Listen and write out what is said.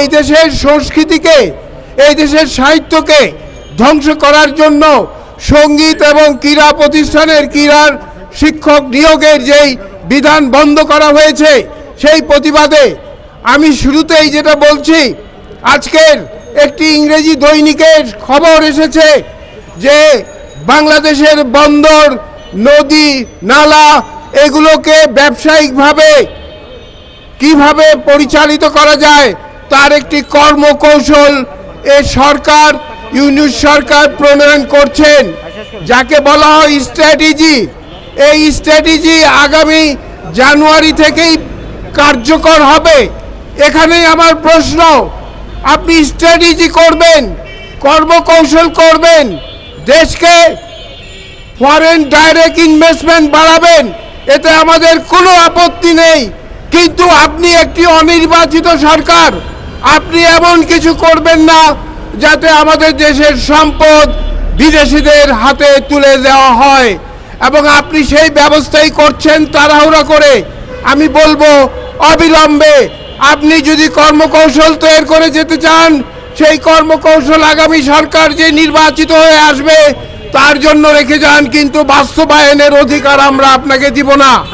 এই দেশের সংস্কৃতিকে, এই দেশের সাহিত্যকে ধ্বংস করার জন্য সংগীত এবং ক্রীড়া প্রতিষ্ঠানের ক্রীড়ার শিক্ষক নিয়োগের যেই বিধান বন্ধ করা হয়েছে, সেই প্রতিবাদে আমি শুরুতেই যেটা বলছি, আজকের একটি ইংরেজি দৈনিকের খবর এসেছে যে বাংলাদেশের বন্দর, নদী, নালা এগুলোকে ব্যবসায়িকভাবে কীভাবে পরিচালিত করা যায় তার একটি কর্মকৌশল এ সরকার, ইউনিট সরকার প্রণয়ন করছেন, যাকে বলা হয় স্ট্র্যাটেজি। এই স্ট্র্যাটেজি আগামী জানুয়ারি থেকেই কার্যকর হবে। এখানেই আমার প্রশ্ন, আপনি স্ট্র্যাটেজি করবেন, কর্মকৌশল করবেন, দেশকে ফরেন ডাইরেক্ট ইনভেস্টমেন্ট বাড়াবেন, এতে আমাদের কোনো আপত্তি নেই। কিন্তু আপনি একটি অনির্বাচিত সরকার আপনি এমন কিছু করবেন না যাতে আমাদের দেশের সম্পদ বিদেশিদের হাতে তুলে দেওয়া হয়। এবং আপনি সেই ব্যবস্থাই করছেন তাড়াহুড়া করে। আমি বলব, অবিলম্বে আপনি যদি কর্মকৌশল তৈরি করে যেতে চান, সেই কর্মকৌশল আগামী সরকার যে নির্বাচিত হয়ে আসবে, তার জন্য রেখে যান, কিন্তু বাস্তবায়নের অধিকার আমরা আপনাকে দিব না।